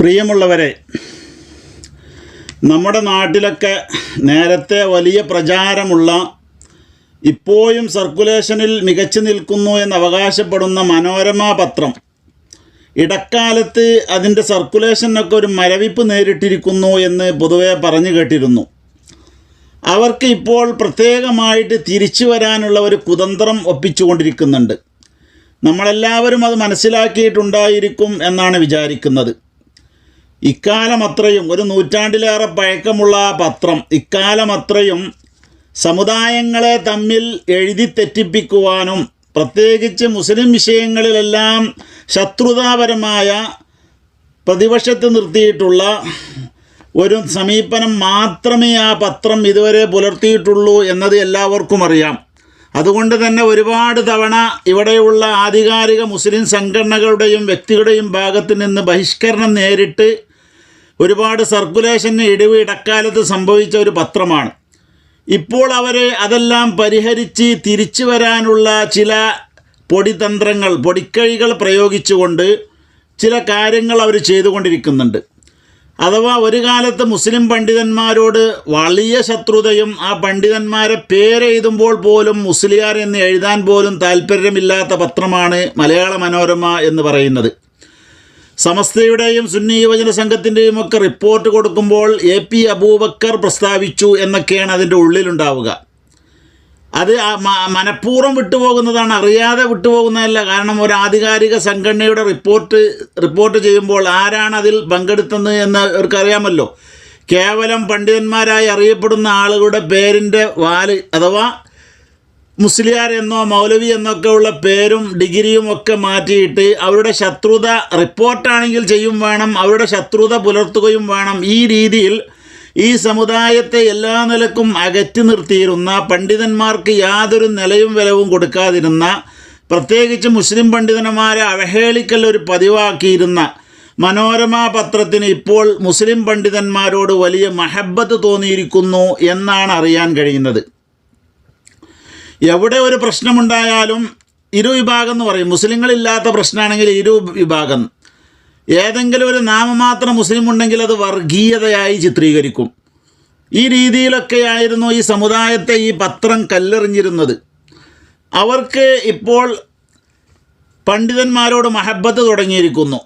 പ്രിയമുള്ളവരെ നമ്മുടെ നാട്ടിലൊക്കെ നേരത്തെ വലിയ പ്രചാരമുള്ള ഇപ്പോഴും സർക്കുലേഷനിൽ മികച്ചു നിൽക്കുന്നു എന്ന് അവകാശപ്പെടുന്ന മനോരമ പത്രം ഇടക്കാലത്ത് അതിന്റെ സർക്കുലേഷനൊക്കെ ഒരു മരവിപ്പ് നേരിട്ടിരിക്കുന്നു എന്ന് പൊതുവെ പറഞ്ഞു കേട്ടിരുന്നു. അവർക്ക് ഇപ്പോൾ പ്രത്യേകമായിട്ട് തിരിച്ചു വരാനുള്ള ഒരു കുതന്ത്രം ഒപ്പിച്ചുകൊണ്ടിരിക്കുന്നുണ്ട്. നമ്മളെല്ലാവരും അത് മനസ്സിലാക്കിയിട്ടുണ്ടായിരിക്കും എന്നാണ് വിചാരിക്കുന്നത്. ഇക്കാലം അത്രയും ഒരു നൂറ്റാണ്ടിലേറെ പഴക്കമുള്ള പത്രം. ഇക്കാലം അത്രയും സമുദായങ്ങളെ തമ്മിൽ എഴുതി തെറ്റിപ്പിക്കുവാനും പ്രത്യേകിച്ച് മുസ്ലിം വിഷയങ്ങളിലെല്ലാം ശത്രുതാപരമായ പ്രതിപക്ഷത്ത് നിർത്തിയിട്ടുള്ള ഒരു സമീപനം മാത്രമേ ആ പത്രം ഇതുവരെ പുലർത്തിയിട്ടുള്ളൂ എന്നത് എല്ലാവർക്കും അറിയാം. അതുകൊണ്ട് തന്നെ ഒരുപാട് തവണ ഇവിടെയുള്ള ആധികാരിക മുസ്ലിം സംഘടനകളുടെയും വ്യക്തികളുടെയും ഭാഗത്ത് നിന്ന് ബഹിഷ്കരണം നേരിട്ട് ഒരുപാട് സർക്കുലേഷന് ഇടിവ് ഇടക്കാലത്ത് സംഭവിച്ച ഒരു പത്രമാണ്. ഇപ്പോൾ അവർ അതെല്ലാം പരിഹരിച്ച് തിരിച്ചു വരാനുള്ള ചില പൊടിതന്ത്രങ്ങൾ പൊടിക്കൈകൾ പ്രയോഗിച്ചുകൊണ്ട് ചില കാര്യങ്ങൾ അവർ ചെയ്തുകൊണ്ടിരിക്കുന്നുണ്ട്. അഥവാ ഒരു കാലത്ത് മുസ്ലിം പണ്ഡിതന്മാരോട് വലിയ ശത്രുതയും ആ പണ്ഡിതന്മാരെ പേരെഴുതുമ്പോൾ പോലും മുസ്ലിയാർ എന്ന് എഴുതാൻ പോലും താല്പര്യമില്ലാത്ത പത്രമാണ് മലയാള മനോരമ എന്ന് പറയുന്നത്. സമസ്തയുടെയും സുന്നി യുവജന സംഘത്തിന്റെയും ഒക്കെ റിപ്പോർട്ട് കൊടുക്കുമ്പോൾ എ പി അബൂബക്കർ പ്രസ്താവിച്ചു എന്നൊക്കെയാണ് അതിന്റെ ഉള്ളിലുണ്ടാവുക. അത് മനഃപൂർവം വിട്ടുപോകുന്നതാണ് അറിയാതെ വിട്ടുപോകുന്നതല്ല. കാരണം ഒരു ആധികാരിക സംഘടനയുടെ റിപ്പോർട്ട് റിപ്പോർട്ട് ചെയ്യുമ്പോൾ ആരാണ് അതിൽ പങ്കെടുത്തത് എന്ന് അവർക്കറിയാമല്ലോ. കേവലം പണ്ഡിതന്മാരായി അറിയപ്പെടുന്ന ആളുകളുടെ പേരിന്റെ വാൽ അഥവാ മുസ്ലിയാർ എന്നോ മൗലവി എന്നൊക്കെ ഉള്ള പേരും ഡിഗ്രിയും ഒക്കെ മാറ്റിയിട്ട് അവരുടെ ശത്രുത റിപ്പോർട്ടാണെങ്കിൽ ചെയ്യും വേണം അവരുടെ ശത്രുത പുലർത്തുകയും വേണം. ഈ രീതിയിൽ ഈ സമുദായത്തെ എല്ലാ നിലക്കും അകറ്റി നിർത്തിയിരുന്ന പണ്ഡിതന്മാർക്ക് യാതൊരു നിലയും വിലവും കൊടുക്കാതിരുന്ന പ്രത്യേകിച്ച് മുസ്ലിം പണ്ഡിതന്മാരെ അവഹേളിക്കൽ ഒരു പതിവാക്കിയിരുന്ന മനോരമ പത്രത്തിന് ഇപ്പോൾ മുസ്ലിം പണ്ഡിതന്മാരോട് വലിയ മഹബത്ത് തോന്നിയിരിക്കുന്നു എന്നാണ് അറിയാൻ കഴിയുന്നത്. എവിടെ ഒരു പ്രശ്നമുണ്ടായാലും ഇരു വിഭാഗം എന്ന് പറയും. മുസ്ലിങ്ങളില്ലാത്ത പ്രശ്നമാണെങ്കിൽ ഇരു വിഭാഗം ഏതെങ്കിലും ഒരു നാമമാത്ര മുസ്ലിം ഉണ്ടെങ്കിൽ അത് വർഗീയതയായി ചിത്രീകരിക്കും. ഈ രീതിയിലൊക്കെയായിരുന്നു ഈ സമുദായത്തെ ഈ പത്രം കല്ലെറിഞ്ഞിരുന്നത്. അവർക്ക് ഇപ്പോൾ പണ്ഡിതന്മാരോട് മഹബത്ത് തുടങ്ങിയിരിക്കുന്നു.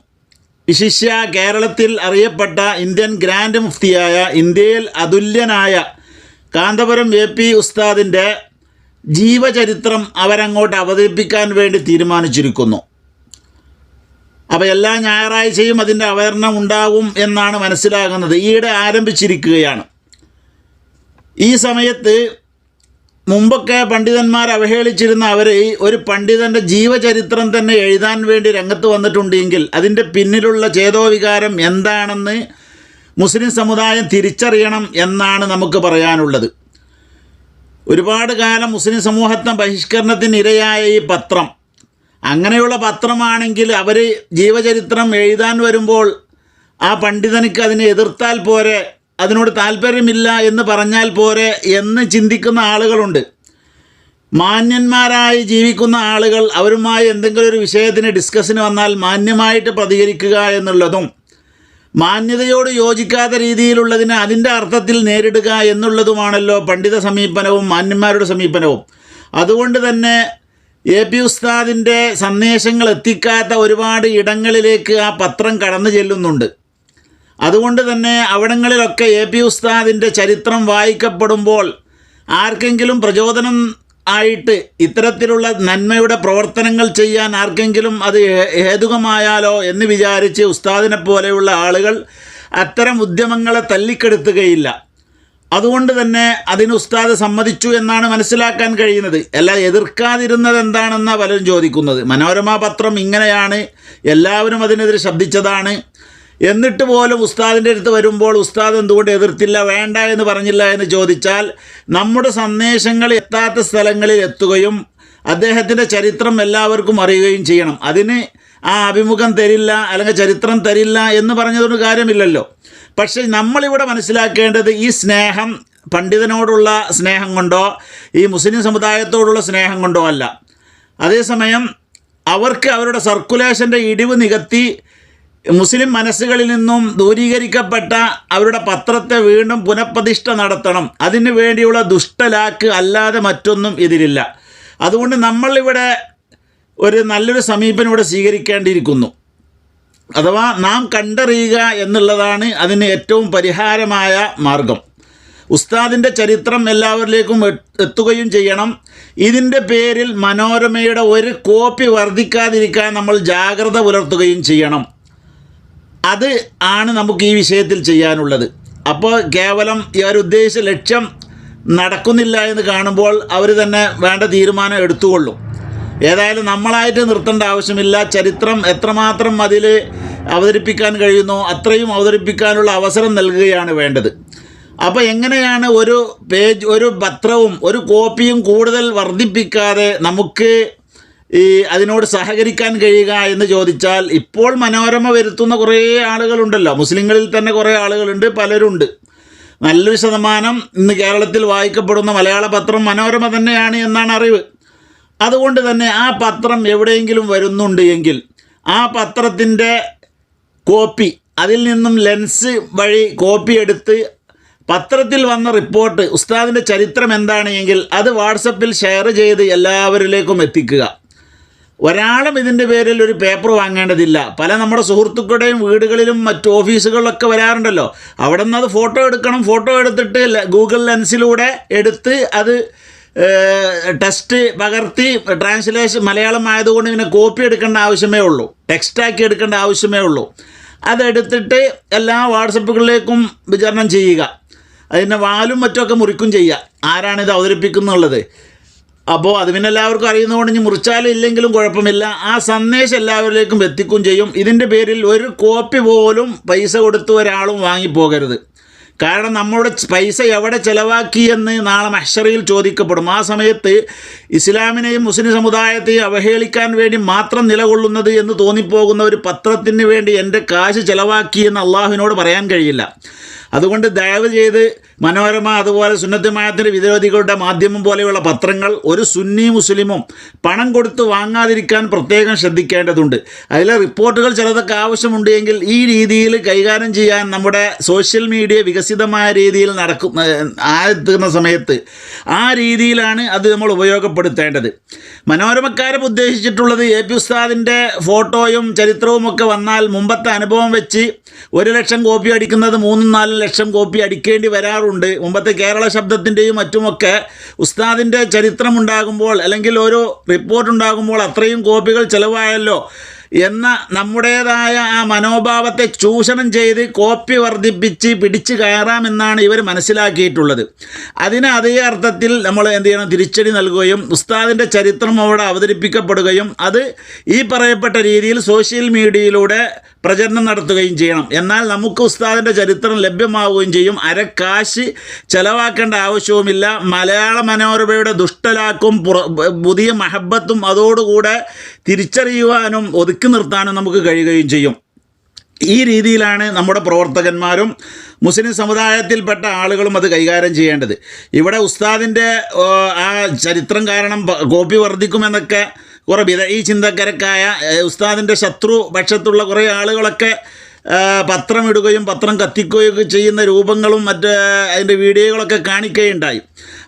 വിശിഷ്യ കേരളത്തിൽ അറിയപ്പെട്ട ഇന്ത്യൻ ഗ്രാൻഡ് മുഫ്തിയായ ഇന്ത്യയിൽ അതുല്യനായ കാന്തപുരം എ പി ഉസ്താദിന്റെ ജീവചരിത്രം അവരങ്ങോട്ട് അവതരിപ്പിക്കാൻ വേണ്ടി തീരുമാനിച്ചിരിക്കുന്നു. അപ്പോൾ എല്ലാ ഞായറാഴ്ചയും അതിന്റെ അവതരണം ഉണ്ടാകും എന്നാണ് മനസ്സിലാകുന്നത്. ഈയിടെ ആരംഭിച്ചിരിക്കുകയാണ്. ഈ സമയത്ത് മുമ്പൊക്കെ പണ്ഡിതന്മാർ അവഹേളിച്ചിരുന്ന അവർ ഒരു പണ്ഡിതന്റെ ജീവചരിത്രം തന്നെ എഴുതാൻ വേണ്ടി രംഗത്ത് വന്നിട്ടുണ്ടെങ്കിൽ അതിന്റെ പിന്നിലുള്ള ചേതോവികാരം എന്താണെന്ന് മുസ്ലിം സമുദായം തിരിച്ചറിയണം എന്നാണ് നമുക്ക് പറയാനുള്ളത്. ഒരുപാട് കാലം മുസ്ലിം സമൂഹത്തെ ബഹിഷ്കരണത്തിന് ഇരയായ ഈ പത്രം. അങ്ങനെയുള്ള പത്രമാണെങ്കിൽ അവർ ജീവചരിത്രം എഴുതാൻ വരുമ്പോൾ ആ പണ്ഡിതനിക്ക് അതിനെ എതിർത്താൽ പോരെ അതിനോട് താല്പര്യമില്ല എന്ന് പറഞ്ഞാൽ പോരെ എന്ന് ചിന്തിക്കുന്ന ആളുകളുണ്ട്. മാന്യന്മാരായി ജീവിക്കുന്ന ആളുകൾ അവരുമായി എന്തെങ്കിലും ഒരു വിഷയത്തിന് ഡിസ്കസിന് വന്നാൽ മാന്യമായിട്ട് പ്രതികരിക്കുക എന്നുള്ളതും മാന്യതയോട് യോജിക്കാത്ത രീതിയിലുള്ളതിനെ അതിന്റെ അർത്ഥത്തിൽ നേരിടുക എന്നുള്ളതുമാണല്ലോ പണ്ഡിത സമീപനവും മാന്യന്മാരുടെ സമീപനവും. അതുകൊണ്ട് തന്നെ എ പി ഉസ്താദിന്റെ സന്ദേശങ്ങൾ എത്തിക്കാത്ത ഒരുപാട് ഇടങ്ങളിലേക്ക് ആ പത്രം കടന്നു ചെല്ലുന്നുണ്ട്. അതുകൊണ്ട് തന്നെ അവിടങ്ങളിലൊക്കെ എ പി ഉസ്താദിന്റെ ചരിത്രം വായിക്കപ്പെടുമ്പോൾ ആർക്കെങ്കിലും പ്രചോദനം ആയിട്ട് ഇത്തരത്തിലുള്ള നന്മയുടെ പ്രവർത്തനങ്ങൾ ചെയ്യാൻ ആർക്കെങ്കിലും അത് ഹേതുകമായാലോ എന്ന് വിചാരിച്ച് ഉസ്താദിനെ പോലെയുള്ള ആളുകൾ അത്തരം ഉദ്യമങ്ങളെ തല്ലിക്കെടുത്തുകയില്ല. അതുകൊണ്ട് തന്നെ അതിന് ഉസ്താദ് സമ്മതിച്ചു എന്നാണ് മനസ്സിലാക്കാൻ കഴിയുന്നത്. അല്ല എതിർക്കാതിരുന്നത് എന്താണെന്നാണ് പലരും ചോദിക്കുന്നത്. മനോരമ പത്രം ഇങ്ങനെയാണ്. എല്ലാവരും അതിനെതിരെ ശബ്ദിച്ചതാണ് എന്നിട്ട് പോലും ഉസ്താദിന്റെ അടുത്ത് വരുമ്പോൾ ഉസ്താദ് എന്തുകൊണ്ട് എതിർത്തില്ല വേണ്ട എന്ന് പറഞ്ഞില്ല എന്ന് ചോദിച്ചാൽ നമ്മുടെ സന്ദേശങ്ങൾ എത്താത്ത സ്ഥലങ്ങളിൽ എത്തുകയും അദ്ദേഹത്തിന്റെ ചരിത്രം എല്ലാവർക്കും അറിയുകയും ചെയ്യണം. അതിന് ആ അഭിമുഖം തരില്ല അല്ലെങ്കിൽ ചരിത്രം തരില്ല എന്ന് പറഞ്ഞതുകൊണ്ട് കാര്യമില്ലല്ലോ. പക്ഷേ നമ്മളിവിടെ മനസ്സിലാക്കേണ്ടത് ഈ സ്നേഹം പണ്ഡിതനോടുള്ള സ്നേഹം കൊണ്ടോ ഈ മുസ്ലിം സമുദായത്തോടുള്ള സ്നേഹം കൊണ്ടോ അല്ല. അതേസമയം അവർക്ക് അവരുടെ സർക്കുലേഷന്റെ ഇടിവ് നികത്തി മുസ്ലിം മനസ്സുകളിൽ നിന്നും ദൂരീകരിക്കപ്പെട്ട അവരുടെ പത്രത്തെ വീണ്ടും പുനഃപ്രതിഷ്ഠ നടത്തണം. അതിന് വേണ്ടിയുള്ള ദുഷ്ടലാക്ക് അല്ലാതെ മറ്റൊന്നും ഇതിലില്ല. അതുകൊണ്ട് നമ്മളിവിടെ ഒരു നല്ലൊരു സമീപനം ഇവിടെ സ്വീകരിക്കേണ്ടിയിരിക്കുന്നു. അഥവാ നാം കണ്ടറിയുക എന്നുള്ളതാണ് അതിന് ഏറ്റവും പരിഹാരമായ മാർഗം. ഉസ്താദിന്റെ ചരിത്രം എല്ലാവരിലേക്കും എത്തുകയും ചെയ്യണം. ഇതിന്റെ പേരിൽ മനോരമയുടെ ഒരു കോപ്പി വർദ്ധിക്കാതിരിക്കാൻ നമ്മൾ ജാഗ്രത പുലർത്തുകയും ചെയ്യണം. അത് ആണ് നമുക്ക് ഈ വിഷയത്തിൽ ചെയ്യാനുള്ളത്. അപ്പോൾ കേവലം ഉദ്ദേശിച്ച ലക്ഷ്യം നടക്കുന്നില്ല എന്ന് കാണുമ്പോൾ അവർ തന്നെ വേണ്ട തീരുമാനം എടുത്തുകൊള്ളും. ഏതായാലും നമ്മളായിട്ട് നിർത്തേണ്ട ആവശ്യമില്ല. ചരിത്രം എത്രമാത്രം അതിൽ അവതരിപ്പിക്കാൻ കഴിയുന്നോ അത്രയും അവതരിപ്പിക്കാനുള്ള അവസരം നൽകുകയാണ് വേണ്ടത്. അപ്പോൾ എങ്ങനെയാണ് ഒരു പേജ് ഒരു പത്രവും ഒരു കോപ്പിയും കൂടുതൽ വർദ്ധിപ്പിക്കാതെ നമുക്ക് ഈ അതിനോട് സഹകരിക്കാൻ കഴിയുക എന്ന് ചോദിച്ചാൽ ഇപ്പോൾ മനോരമ വരുത്തുന്ന കുറേ ആളുകളുണ്ടല്ലോ. മുസ്ലിങ്ങളിൽ തന്നെ കുറേ ആളുകളുണ്ട് പലരുണ്ട്. നല്ലൊരു ശതമാനം ഇന്ന് കേരളത്തിൽ വായിക്കപ്പെടുന്ന മലയാള പത്രം മനോരമ തന്നെയാണ് എന്നാണ് അറിവ്. അതുകൊണ്ട് തന്നെ ആ പത്രം എവിടെയെങ്കിലും വരുന്നുണ്ട് എങ്കിൽ ആ പത്രത്തിന്റെ കോപ്പി അതിൽ നിന്നും ലെൻസ് വഴി കോപ്പി എടുത്ത് പത്രത്തിൽ വന്ന റിപ്പോർട്ട് ഉസ്താദിന്റെ ചരിത്രം എന്താണ് എങ്കിൽ അത് വാട്സപ്പിൽ ഷെയർ ചെയ്ത് എല്ലാവരിലേക്കും എത്തിക്കുക. ഒരാളും ഇതിന്റെ പേരിൽ ഒരു പേപ്പർ വാങ്ങേണ്ടതില്ല. പല നമ്മുടെ സുഹൃത്തുക്കളുടെയും വീടുകളിലും മറ്റ് ഓഫീസുകളിലൊക്കെ വരാറുണ്ടല്ലോ. അവിടെ നിന്ന് അത് ഫോട്ടോ എടുക്കണം ഫോട്ടോ എടുത്തിട്ട് ഗൂഗിൾ ലെൻസിലൂടെ എടുത്ത് അത് ടെസ്റ്റ് പകർത്തി ട്രാൻസ്ലേഷൻ മലയാളം ആയതുകൊണ്ട് ഇതിനെ കോപ്പി എടുക്കേണ്ട ആവശ്യമേ ഉള്ളൂ. ടെക്സ്റ്റാക്കി എടുക്കേണ്ട ആവശ്യമേ ഉള്ളൂ. അതെടുത്തിട്ട് എല്ലാ വാട്സപ്പുകളിലേക്കും വിതരണം ചെയ്യുക. അതിന്റെ വാലും മറ്റുമൊക്കെ മുറിക്കും ചെയ്യുക. ആരാണിത് അവതരിപ്പിക്കുന്നുള്ളത്? അപ്പോൾ അത് പിന്നെ എല്ലാവർക്കും അറിയുന്നതുകൊണ്ട് ഇനി മുറിച്ചാലും ഇല്ലെങ്കിലും കുഴപ്പമില്ല. ആ സന്ദേശം എല്ലാവരിലേക്കും എത്തിക്കും ചെയ്യും. ഇതിന്റെ പേരിൽ ഒരു കോപ്പി പോലും പൈസ കൊടുത്ത് ഒരാളും വാങ്ങിപ്പോകരുത്. കാരണം നമ്മുടെ പൈസ എവിടെ ചെലവാക്കി എന്ന് നാളെ മഷറിയിൽ ചോദിക്കപ്പെടും. ആ സമയത്ത് ഇസ്ലാമിനെയും മുസ്ലിം സമുദായത്തെയും അവഹേളിക്കാൻ വേണ്ടി മാത്രം നിലകൊള്ളുന്നത് എന്ന് തോന്നിപ്പോകുന്ന ഒരു പത്രത്തിന് വേണ്ടി എന്റെ കാശ് ചെലവാക്കി എന്ന് അള്ളാഹുവിനോട് പറയാൻ കഴിയില്ല. അതുകൊണ്ട് ദയവ് ചെയ്ത് മനോരമ അതുപോലെ സുന്നത്തിമായത്തിന്റെ വിരോധികളുടെ മാധ്യമം പോലെയുള്ള പത്രങ്ങൾ ഒരു സുന്നി മുസ്ലിമും പണം കൊടുത്ത് വാങ്ങാതിരിക്കാൻ പ്രത്യേകം ശ്രദ്ധിക്കേണ്ടതുണ്ട്. അതിലെ റിപ്പോർട്ടുകൾ ചിലതൊക്കെ ആവശ്യമുണ്ട് എങ്കിൽ ഈ രീതിയിൽ കൈകാര്യം ചെയ്യാൻ നമ്മുടെ സോഷ്യൽ മീഡിയ വികസിതമായ രീതിയിൽ നടക്കുന്ന ആയെത്തുന്ന സമയത്ത് ആ രീതിയിലാണ് അത് നമ്മൾ ഉപയോഗപ്പെടുത്തേണ്ടത്. മനോരമക്കാരെ ഉദ്ദേശിച്ചിട്ടുള്ളത് എ പി ഉസ്താദിന്റെ ഫോട്ടോയും ചരിത്രവും ഒക്കെ വന്നാൽ മുമ്പത്തെ അനുഭവം വെച്ച് ഒരു ലക്ഷം കോപ്പി അടിക്കുന്നത് മൂന്നും നാലും ലക്ഷം കോപ്പി അടിക്കേണ്ടി വരാറുണ്ട്. മുമ്പത്തെ കേരള ശബ്ദത്തിന്റെയും മറ്റുമൊക്കെ ഉസ്താദിന്റെ ചരിത്രം ഉണ്ടാകുമ്പോൾ അല്ലെങ്കിൽ ഓരോ റിപ്പോർട്ട് ഉണ്ടാകുമ്പോൾ അത്രയും കോപ്പികൾ ചിലവായല്ലോ. എന്ന നമ്മുടേതായ ആ മനോഭാവത്തെ ചൂഷണം ചെയ്ത് കോപ്പി വർദ്ധിപ്പിച്ച് പിടിച്ചു കയറാമെന്നാണ് ഇവർ മനസ്സിലാക്കിയിട്ടുള്ളത്. അതിന് അതേ അർത്ഥത്തിൽ നമ്മൾ എന്ത് ചെയ്യണം? തിരിച്ചടി നൽകുകയും ഉസ്താദിന്റെ ചരിത്രം അവിടെ അവതരിപ്പിക്കപ്പെടുകയും അത് ഈ പറയപ്പെട്ട രീതിയിൽ സോഷ്യൽ മീഡിയയിലൂടെ പ്രചരണം നടത്തുകയും ചെയ്യണം. എന്നാൽ നമുക്ക് ഉസ്താദിന്റെ ചരിത്രം ലഭ്യമാവുകയും ചെയ്യും. അരക്കാശ് ചെലവാക്കേണ്ട ആവശ്യവുമില്ല. മലയാള മനോരമയുടെ ദുഷ്ടലാക്കും പുതിയ മഹബത്തും അതോടുകൂടെ തിരിച്ചറിയുവാനും ഒതുക്കി നിർത്താനും നമുക്ക് കഴിയുകയും ചെയ്യും. ഈ രീതിയിലാണ് നമ്മുടെ പ്രവർത്തകന്മാരും മുസ്ലിം സമുദായത്തിൽപ്പെട്ട ആളുകളും അത് കൈകാര്യം ചെയ്യേണ്ടത്. ഇവിടെ ഉസ്താദിന്റെ ആ ചരിത്രം കാരണം കോപ്പി വർദ്ധിക്കുമെന്നൊക്കെ കുറേ വിധ ഈ ചിന്തക്കരക്കായ ഉസ്താദിന്റെ ശത്രു പക്ഷത്തുള്ള കുറേ ആളുകളൊക്കെ പത്രമിടുകയും പത്രം ഇടുകയും പത്രം കത്തിക്കുകയും ഒക്കെ ചെയ്യുന്ന രൂപങ്ങളും മറ്റ് അതിന്റെ വീഡിയോകളൊക്കെ കാണിക്കുകയുണ്ടായി.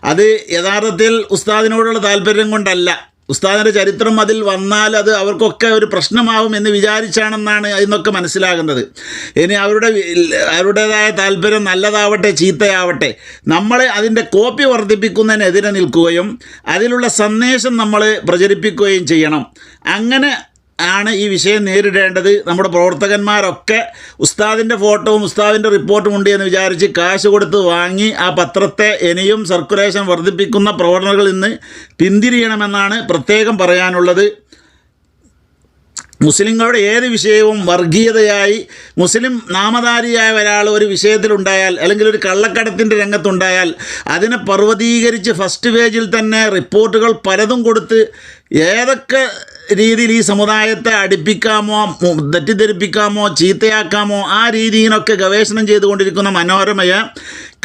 അത് യഥാർത്ഥത്തിൽ ഉസ്താദിനോടുള്ള താല്പര്യം കൊണ്ടല്ല. ഉസ്താദിന്റെ ചരിത്രം അതിൽ വന്നാൽ അത് അവർക്കൊക്കെ ഒരു പ്രശ്നമാവും എന്ന് വിചാരിച്ചാണെന്നാണ് അതിന്നൊക്കെ മനസ്സിലാകുന്നത്. ഇനി അവരുടെ അവരുടേതായ താല്പര്യം നല്ലതാവട്ടെ ചീത്തയാവട്ടെ നമ്മൾ അതിന്റെ കോപ്പി വർദ്ധിപ്പിക്കുന്നതിനെതിരെ നിൽക്കുകയും അതിലുള്ള സന്ദേശം നമ്മൾ പ്രചരിപ്പിക്കുകയും ചെയ്യണം. അങ്ങനെ ആണ് ഈ വിഷയം നേരിടേണ്ടത്. നമ്മുടെ പ്രവർത്തകന്മാരൊക്കെ ഉസ്താദിന്റെ ഫോട്ടോവും ഉസ്താദിന്റെ റിപ്പോർട്ടും ഉണ്ട് എന്ന് വിചാരിച്ച് കാശ് കൊടുത്ത് വാങ്ങി ആ പത്രത്തെ ഇനിയും സർക്കുലേഷൻ വർദ്ധിപ്പിക്കുന്ന പ്രവണതകളിൽ നിന്ന് പിന്തിരിയണമെന്നാണ് പ്രത്യേകം പറയാനുള്ളത്. മുസ്ലിങ്ങളുടെ ഏത് വിഷയവും വർഗീയതയായി മുസ്ലിം നാമധാരിയായ ഒരാൾ ഒരു വിഷയത്തിലുണ്ടായാൽ അല്ലെങ്കിൽ ഒരു കള്ളക്കടത്തിന്റെ രംഗത്തുണ്ടായാൽ അതിനെ പർവതീകരിച്ച് ഫസ്റ്റ് പേജിൽ തന്നെ റിപ്പോർട്ടുകൾ പലതും കൊടുത്ത് ഏതൊക്കെ രീതിയിൽ ഈ സമുദായത്തെ അടുപ്പിക്കാമോ തെറ്റിദ്ധരിപ്പിക്കാമോ ചീത്തയാക്കാമോ ആ രീതിയിലൊക്കെ ഗവേഷണം ചെയ്തുകൊണ്ടിരിക്കുന്ന മനോരമയെ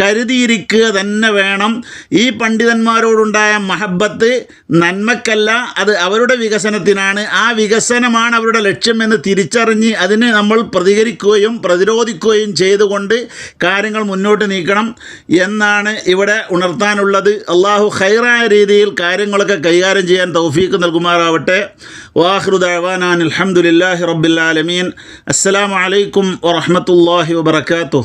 കരുതിയിരിക്കുക തന്നെ വേണം. ഈ പണ്ഡിതന്മാരോടുണ്ടായ മഹബത്ത് നന്മക്കല്ല അത് അവരുടെ വികസനത്തിനാണ്. ആ വികസനമാണ് അവരുടെ ലക്ഷ്യമെന്ന് തിരിച്ചറിഞ്ഞ് അതിന് നമ്മൾ പ്രതികരിക്കുകയും പ്രതിരോധിക്കുകയും ചെയ്തുകൊണ്ട് കാര്യങ്ങൾ മുന്നോട്ട് നീക്കണം എന്നാണ് ഇവിടെ ഉണർത്താനുള്ളത്. അള്ളാഹു ഹൈറായ രീതിയിൽ കാര്യങ്ങളൊക്കെ കൈകാര്യം ചെയ്യാൻ തൗഫീക്ക് നൽകുമാറാവട്ടെ. വാഹൃദാൻ അലഹമുല്ലാഹി റബ്ബില്ലാലമീൻ അസ്സാം വലൈക്കും വറഹമത്തല്ലാഹി വബർക്കാത്തു